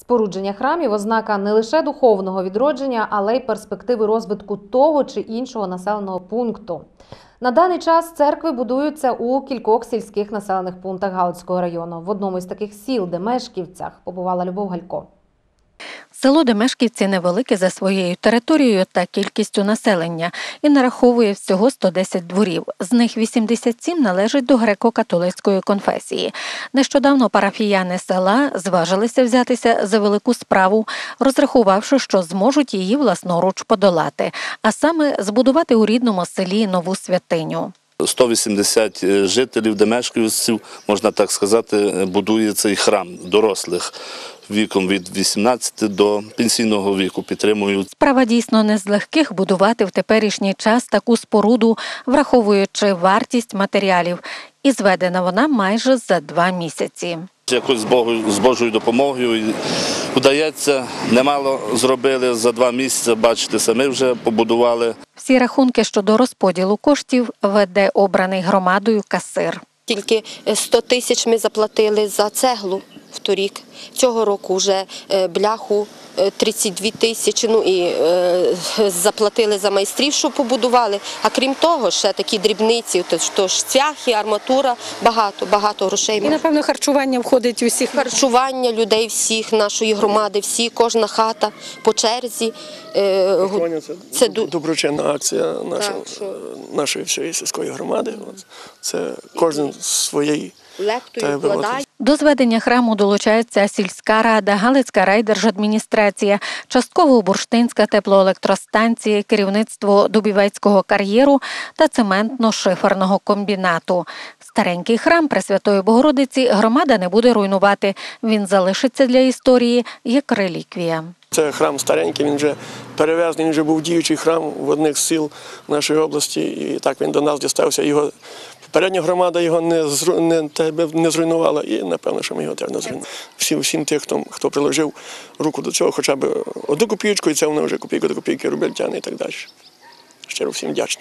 Спорудження храмів ознака не лише духовного відродження, але й перспективи розвитку того чи іншого населеного пункту. На даний час церкви будуються у кількох сільських населених пунктах Галицького району. В одному із таких сіл, де мешківцях побувала Любов Галько. Село Демешківці невелике за своєю територією та кількістю населення і нараховує всього 110 дворів. З них 87 належать до греко-католицької конфесії. Нещодавно парафіяни села зважилися взятися за велику справу, розрахувавши, що зможуть її власноруч подолати, а саме збудувати у рідному селі нову святиню. 180 жителів Демешківців, можна так сказати, будує цей храм дорослих віком від 18 до пенсійного віку. Підтримують Справа дійсно не з легких будувати в теперішній час таку споруду, враховуючи вартість матеріалів, і зведена вона майже за два місяці. Якось з Богу з Божою допомогою. І Вдається, немало зробили за два місяці. Бачите, самі вже побудували. Всі рахунки щодо розподілу коштів веде обраний громадою касир. Тільки 100 тисяч ми заплатили за цеглу вторік. Цього року вже е, бляху е, 32 тисячі. Ну і е, заплатили за майстрів, що побудували. А крім того, ще такі дрібниці, то, ж цвяхи, арматура, багато, багато грошей. І напевно харчування входить у всіх. Харчування людей всіх, нашої громади, всі, кожна хата по черзі. Е, Харчування це, Це доброчинна акція наша, нашої всієї сільської громади. Це кожен з своєї лептою вкладає. До зведення храму долучається сільська рада, Галицька райдержадміністрація, частково бурштинська теплоелектростанція, керівництво Дубівецького кар'єру та цементно-шиферного комбінату. Старенький храм Пресвятої Богородиці громада не буде руйнувати. Він залишиться для історії як реліквія. Це храм старенький, він вже перевезений, він вже був діючий храм в одних з сіл нашої області, і так він до нас дістався. Його попередня громада його не зру- не, не зруйнувала, і напевно, що ми його теж не зруйнували. Всі, всім тих, хто, хто приложив руку до цього, хоча б одну копійку, і це вони вже копійку до копійки робили тягне і так далі. Щиро всім вдячні.